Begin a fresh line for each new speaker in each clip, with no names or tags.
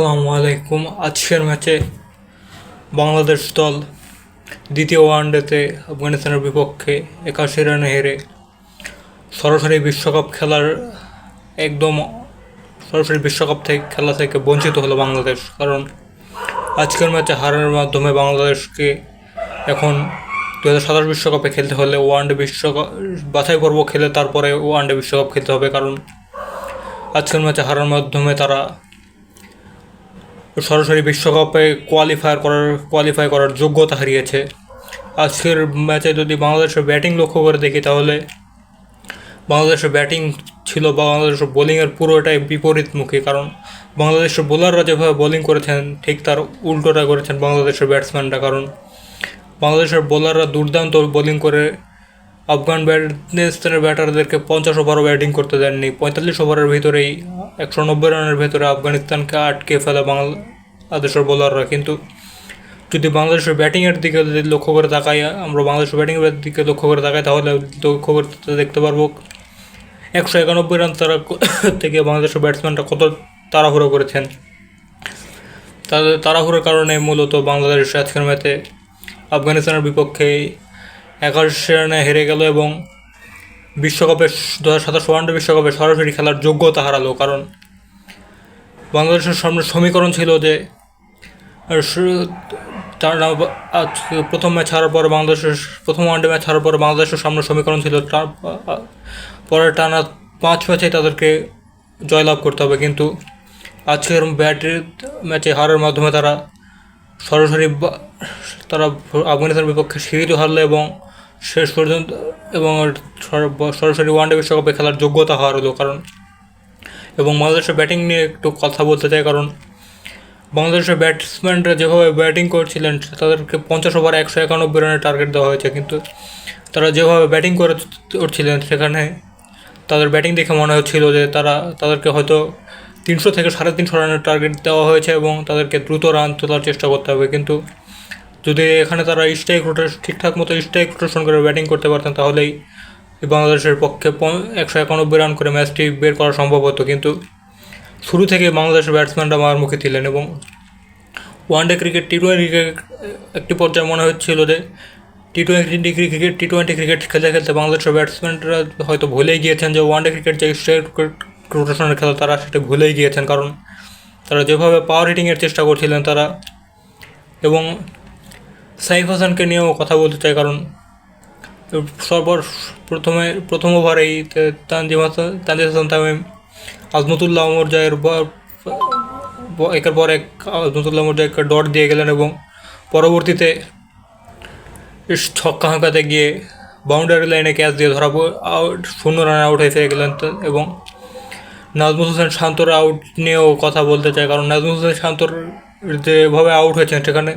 আসসালামু আলাইকুম। আজকের ম্যাচে বাংলাদেশ দল দ্বিতীয় ওয়ানডেতে আফগানিস্তানের বিপক্ষে একাশি রানে হেরে সরাসরি বিশ্বকাপ খেলার একদম সরাসরি বিশ্বকাপ থেকে খেলা থেকে বঞ্চিত হলো বাংলাদেশ। কারণ আজকের ম্যাচে হারার মাধ্যমে বাংলাদেশকে এখন দু হাজার সাতাশ বিশ্বকাপে খেলতে হলে ওয়ানডে বিশ্বকাপ, বাছাই পর্ব খেলে তারপরে ওয়ানডে বিশ্বকাপ খেলতে হবে। কারণ আজকের ম্যাচে হারার মাধ্যমে তারা সরাসরি বিশ্বকাপে কোয়ালিফায়ার করার কোয়ালিফাই করার যোগ্যতা হারিয়েছে। আজকের ম্যাচে যদি বাংলাদেশের ব্যাটিং লক্ষ্য করে দেখি তাহলে বাংলাদেশের ব্যাটিং ছিল বাংলাদেশের বোলিংয়ের পুরোটাই বিপরীতমুখী, কারণ বাংলাদেশের বোলাররা যেভাবে বোলিং করেছেন, ঠিক তার উল্টোটা করেছেন বাংলাদেশের ব্যাটসম্যানরা কারণ বাংলাদেশের বোলাররা দুর্দান্ত বোলিং করে আফগান ব্যাটসম্যানের ব্যাটারদেরকে পঞ্চাশ ওভারও ব্যাটিং করতে দেননি। পঁয়তাল্লিশ ওভারের ভিতরেই একশো নব্বই রানের ভেতরে আফগানিস্তানকে আটকে ফেলে বাংলাদেশের বোলাররা কিন্তু যদি বাংলাদেশের ব্যাটিংয়ের দিকে যদি লক্ষ্য করে তাকাই, আমরা বাংলাদেশের ব্যাটিংয়ের দিকে লক্ষ্য করে তাকাই, তাহলে লক্ষ্য করতে দেখতে পারব একশো একানব্বই রান তারা থেকে বাংলাদেশের ব্যাটসম্যানরা কত তাড়াহুড়ো করেছেন। তাদের তাড়াহুড়োর কারণে মূলত বাংলাদেশ আজকের ম্যাচে আফগানিস্তানের বিপক্ষে একাশি রানে হেরে গেল এবং বিশ্বকাপে দু হাজার সাতাশ ওয়ানডে বিশ্বকাপে সরাসরি খেলার যোগ্যতা হারালো, কারণ বাংলাদেশের সামনে সমীকরণ ছিল যে প্রথম ম্যাচ হারার পর বাংলাদেশের, প্রথম ওয়ানডে ম্যাচ হারার পর বাংলাদেশের সামনে সমীকরণ ছিল, তার পরে টানা পাঁচ ম্যাচে তাদেরকে জয়লাভ করতে হবে, কিন্তু আজকের ব্যাটের ম্যাচে হারার মাধ্যমে তারা সরাসরি তারা আফগানিস্তানের বিপক্ষে সিরিজও হারলো এবং শেষ পর্যন্ত এবং সর- সরাসরি ওয়ানডে বিশ্বকাপে খেলার যোগ্যতা হওয়ার হলো, কারণ এবং বাংলাদেশের ব্যাটিং নিয়ে একটু কথা বলতে চাই, কারণ বাংলাদেশের ব্যাটসম্যানরা যেভাবে ব্যাটিং করছিলেন, তাদেরকে পঞ্চাশ ওভার একশো একানব্বই রানের টার্গেট দেওয়া হয়েছে, কিন্তু তারা যেভাবে ব্যাটিং করে করছিলেন সেখানে তাদের ব্যাটিং দেখে মনে হচ্ছিল যে তারা, তাদেরকে হয়তো তিনশো থেকে সাড়ে তিনশো রানের টার্গেট দেওয়া হয়েছে এবং তাদেরকে দ্রুত রান তোলার চেষ্টা করতে হবে, কিন্তু যদি এখানে তারা স্ট্রাইক রোটেশন ঠিকঠাক মতো স্ট্রাইক রোটেশন করে ব্যাটিং করতে পারতেন তাহলেই বাংলাদেশের পক্ষে একশো একানব্বই রান করে ম্যাচটি বের করা সম্ভব হতো। কিন্তু শুরু থেকে বাংলাদেশের ব্যাটসম্যানরা মার মুখে ছিলেন এবং one day cricket T twenty cricket একটি পর্যায়ে মনে হচ্ছিল যে T twenty cricket T twenty cricket খেলতে খেলতে বাংলাদেশের ব্যাটসম্যানরা হয়তো ভুলেই গিয়েছেন যে ওয়ানডে ক্রিকেট যে স্ট্রেট রোটেশনের খেলা তারা সেটা ভুলেই গিয়েছেন। কারণ তারা যেভাবে পাওয়ার হিটিংয়ের চেষ্টা করছিলেন তারা এবং সাইফ হাসানকে নিয়েও কথা বলতে চাই, কারণ সর্বর প্রথমে, প্রথম ওভারেই তানজিম হাসান তানজিম হাসান তামিম, আজমতুল্লাহ অমর জয়ের ব- ব- একের পর এক আজমতুল্লাহ অমর জয়কে ডট দিয়ে গেলেন এবং পরবর্তীতে ছক্কা হাঁকাতে গিয়ে বাউন্ডারি লাইনে ক্যাচ দিয়ে ধরা আউট শূন্য রানে আউট হয়ে ফিরে গেলেন এবং নাজমুল হোসেন শান্তর আউট নিয়েও কথা বলতে চাই কারণ নাজমুল হোসেন শান্তর যেভাবে আউট হয়েছেন সেখানে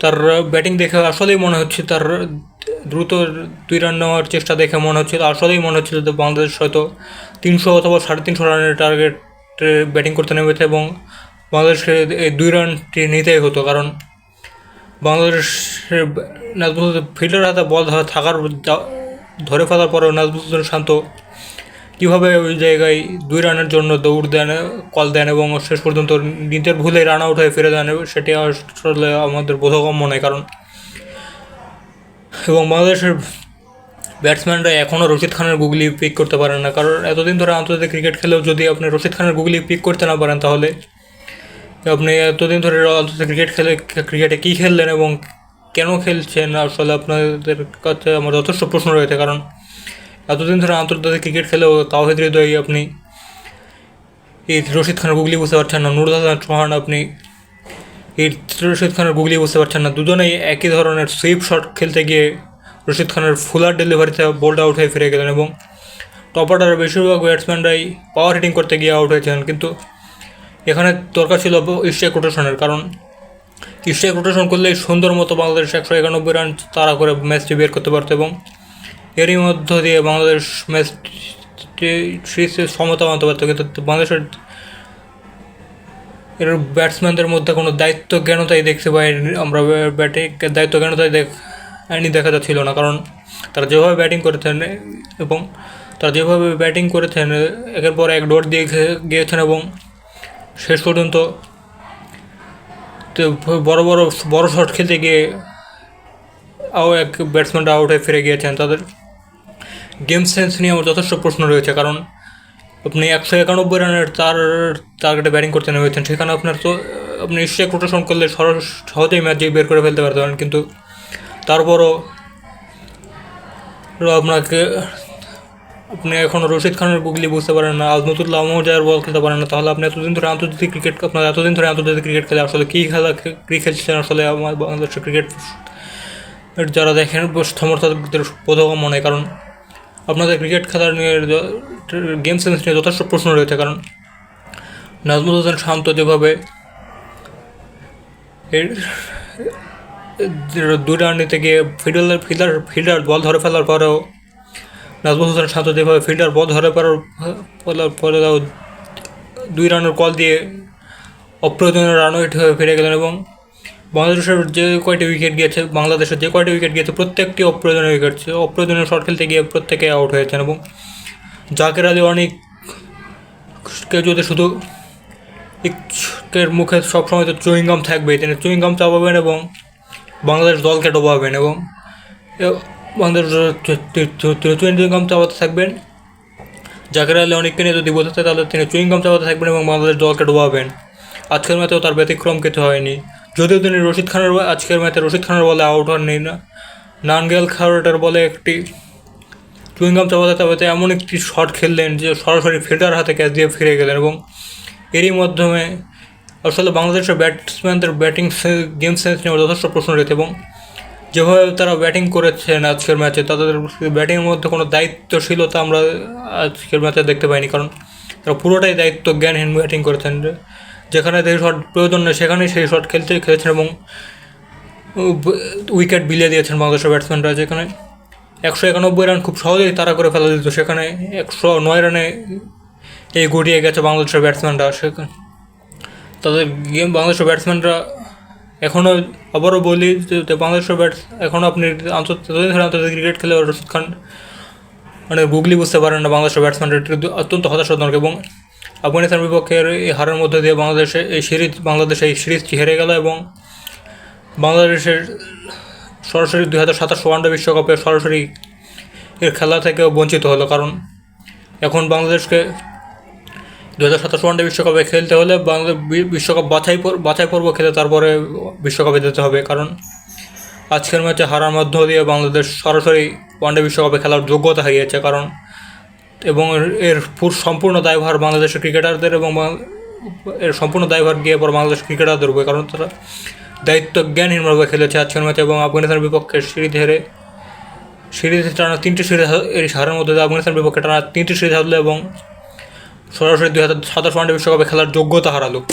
তার ব্যাটিং দেখে আসলেই মনে হচ্ছে তার দ্রুত দুই রান নেওয়ার চেষ্টা দেখে মনে হচ্ছিল আসলেই মনে হচ্ছিল যে বাংলাদেশ হয়তো তিনশো অথবা সাড়ে তিনশো রানের টার্গেট ব্যাটিং করতে নেমেছে এবং বাংলাদেশকে এই দুই রানটি নিতেই হতো। কারণ বাংলাদেশের নাজমুল ফিল্ডার হাতে বল ধরা থাকার ধরে ফেলার পরেও নাজমুল শান্ত কীভাবে ওই জায়গায় দুই রানের জন্য দৌড় দেন, কল দেন এবং শেষ পর্যন্ত নিজের ভুলে রান আউট হয়ে ফিরে দেন, সেটি আসলে আমাদের বোধগম্য নয় কারণ এবং বাংলাদেশের ব্যাটসম্যানরা এখনও রশিদ খানের গুগলি পিক করতে পারেন না। কারণ এতদিন ধরে আন্তর্জাতিক ক্রিকেট খেলেও যদি আপনি রশিদ খানের গুগলি পিক করতে না পারেন তাহলে আপনি এতদিন ধরে আন্তর্জাতিক ক্রিকেট খেলে ক্রিকেটে কী খেললেন এবং কেন খেলছেন আসলে আপনাদের কাছে আমার যথেষ্ট প্রশ্ন রয়েছে। কারণ এতদিন ধরে আন্তর্জাতিক ক্রিকেট খেলেও তাওহিদ হৃদয় আপনি। এই রশিদ খানের গুগলি বুঝতে পারছেন না, নুরুল হাসান, চৌহান আপনি। এই রশিদ খানের গুগলি বুঝতে পারছেন না, দুজনেই একই ধরনের সুইপ শট খেলতে গিয়ে রশিদ খানের ফুলার ডেলিভারিতে বোল্ড আউট হয়ে ফিরে গেলেন এবং টপ অর্ডারের বেশিরভাগ ব্যাটসম্যানরাই পাওয়ার হিটিং করতে গিয়ে আউট হয়েছিলেন। কিন্তু এখানে দরকার ছিল স্ট্রাইক রোটেশনের কারণ স্ট্রাইক রোটেশন করলেই সুন্দর মতো বাংলাদেশ একশো একানব্বই রান তাড়া করে ম্যাচটি বের করতে পারতো এবং এরই মধ্য দিয়ে বাংলাদেশ ম্যাচটি সমতা আনতে পারতো কিন্তু বাংলাদেশের এর ব্যাটসম্যানদের মধ্যে কোনো দায়িত্ব জ্ঞানতাই দেখতে পাই আমরা ব্যাটিং দায়িত্ব জ্ঞানতাই দেখ আইনি দেখা যাচ্ছিল না কারণ তারা যেভাবে ব্যাটিং করেছেন এবং তারা যেভাবে ব্যাটিং করেছেন একের পর এক ডট দিয়ে গিয়েছেন এবং শেষ পর্যন্ত বড় বড় বড় শট খেলতে গিয়ে আও এক ব্যাটসম্যানটা আউট হয়ে ফিরে গিয়েছেন তাদের গেম সেন্স নিয়ে আমার যথেষ্ট প্রশ্ন রয়েছে, কারণ আপনি একশো একানব্বই রানের তার টার্গেটে ব্যাটিং করতে নেমেছেন, সেখানে আপনার তো আপনি স্ট্রাইক রোটেশন করলে সহজ- সহজেই ম্যাচ বের করে ফেলতে পারতেন কিন্তু তারপরও আপনাকে, আপনি এখনও রশিদ খানের বুগলি বুঝতে পারেন না আজমতুল্লাহ মৌজার বল খেলতে পারেন না, তাহলে আপনি এতদিন ধরে আন্তর্জাতিক ক্রিকেট আপনার এতদিন ধরে আন্তর্জাতিক ক্রিকেট খেলে আসলে কী খেলা কী খেলছেন আসলে আমার বাংলাদেশের ক্রিকেট যারা দেখেন সমর্থকদের বোধগম্য মনে কারণ আপনাদের ক্রিকেট খেলার নিয়ে গেম সেন্স নিয়ে যথেষ্ট প্রশ্ন রয়েছে, কারণ নাজমুল হোসেন শান্ত যেভাবে এর দুই রান নিতে গিয়ে ফিল্ডার ফিল্ডার ফিল্ডার বল ধরে ফেলার পরেও নাজমুল হোসেন শান্ত যেভাবে ফিল্ডার বল ধরে পারার ফেলার পরেও দুই রানের কল দিয়ে অপ্রয়োজনীয় রান আউট হয়ে ফিরে গেলেন এবং বাংলাদেশের যে কয়টি উইকেট গিয়েছে, বাংলাদেশের যে কয়টি উইকেট গিয়েছে, প্রত্যেকটি অপ্রয়োজনীয় উইকেট ছিল অপ্রয়োজনীয় শট খেলতে গিয়ে প্রত্যেকে আউট হয়েছেন এবং জাকের আলী অনেক কেউ যদি শুধু ইকের মুখে সবসময় তো চুইংগাম থাকবেই, তিনি চুইংগাম চাপাবেন এবং বাংলাদেশ দলকে ডোবাবেন এবং বাংলাদেশ চুইংগাম চাপাতে থাকবেন। জাকের আলী অনেককে নিয়ে যদি বোঝাতে তাহলে তিনি চুইংগাম চাপাতে থাকবেন এবং বাংলাদেশ দলকে ডোবাবেন। আজকের ম্যাচেও তার ব্যতিক্রম কিছু হয়নি। যদিও তিনি রশিদ খানের আজকের ম্যাচে রশিদ খানের বলে আউট হননি না। নানগেল খারোটার বলে একটি চুইংগাম চাপাতে চাপাতে এমন একটি শট খেললেন যে সরাসরি ফিল্ডার হাতে ক্যাচ দিয়ে ফিরে গেলেন এবং এরই মাধ্যমে আসলে বাংলাদেশের ব্যাটসম্যানদের ব্যাটিং গেম সেন্স নিয়ে যথেষ্ট প্রশ্ন রয়েছে এবং যেভাবে তারা ব্যাটিং করেছেন আজকের ম্যাচে, তাদের ব্যাটিংয়ের মধ্যে কোনো দায়িত্বশীলতা আমরা আজকের ম্যাচে দেখতে পাইনি। কারণ তারা পুরোটাই দায়িত্ব জ্ঞানহীন ব্যাটিং করেছেন। যেখানে যে শট প্রয়োজন নেই, সেখানেই সেই শট খেলতে খেলেছেন এবং উইকেট বিলিয়ে দিয়েছেন বাংলাদেশের ব্যাটসম্যানরা যেখানে। একশো একানব্বই রান খুব সহজেই তারা করে ফেলা দিত সেখানে একশো নয় রানে এই গড়িয়ে গেছে বাংলাদেশের ব্যাটসম্যানরা সেখানে। তাদের গেম বাংলাদেশের ব্যাটসম্যানরা এখনও আবারও বলি যে বাংলাদেশের ব্যাটস এখনও আপনি আন্তর্জাতিক আন্তর্জাতিক ক্রিকেট খেলে রশিদ খান মানে গুগলি বুঝতে পারেন না বাংলাদেশের ব্যাটসম্যানরা অত্যন্ত হতাশাজনক এবং আফগানিস্তান বিপক্ষের এই হারের মধ্যে দিয়ে বাংলাদেশে, এই সিরিজ, বাংলাদেশে এই সিরিজটি হেরে গেল এবং বাংলাদেশের সরাসরি দুই হাজার সাতাশ ওয়ানডে বিশ্বকাপে সরাসরি এর খেলা থেকেও বঞ্চিত হলো। কারণ এখন বাংলাদেশকে দু হাজার সাতাশ ওয়ানডে বিশ্বকাপে খেলতে হলে বাংলাদেশ বিশ্বকাপ বাছাই বাছাই পর্ব খেলে তারপরে বিশ্বকাপে যেতে হবে। কারণ আজকের ম্যাচে হারার মধ্য দিয়ে বাংলাদেশ সরাসরি ওয়ানডে বিশ্বকাপে খেলার যোগ্যতা হারিয়েছে। কারণ এবং এর- পুর, সম্পূর্ণ দায়ভার বাংলাদেশের ক্রিকেটারদের এবং এর সম্পূর্ণ দায়ভার গিয়ে পর বাংলাদেশ ক্রিকেটারদের উপরে, কারণ তারা দায়িত্ব জ্ঞানহীনভাবে খেলেছে আজকের ম্যাচে এবং আফগানিস্তানের বিপক্ষে সিরিজ হেরে সিরিজে টানা তিনটি সিরিজ এই হারের মধ্যে আফগানিস্তান আফগানিস্তানের বিপক্ষে টানা তিনটি সিরিজ হারলো এবং সরাসরি দুই হাজার সাতাশ ওয়ানডে বিশ্বকাপে খেলার যোগ্যতা হারালো।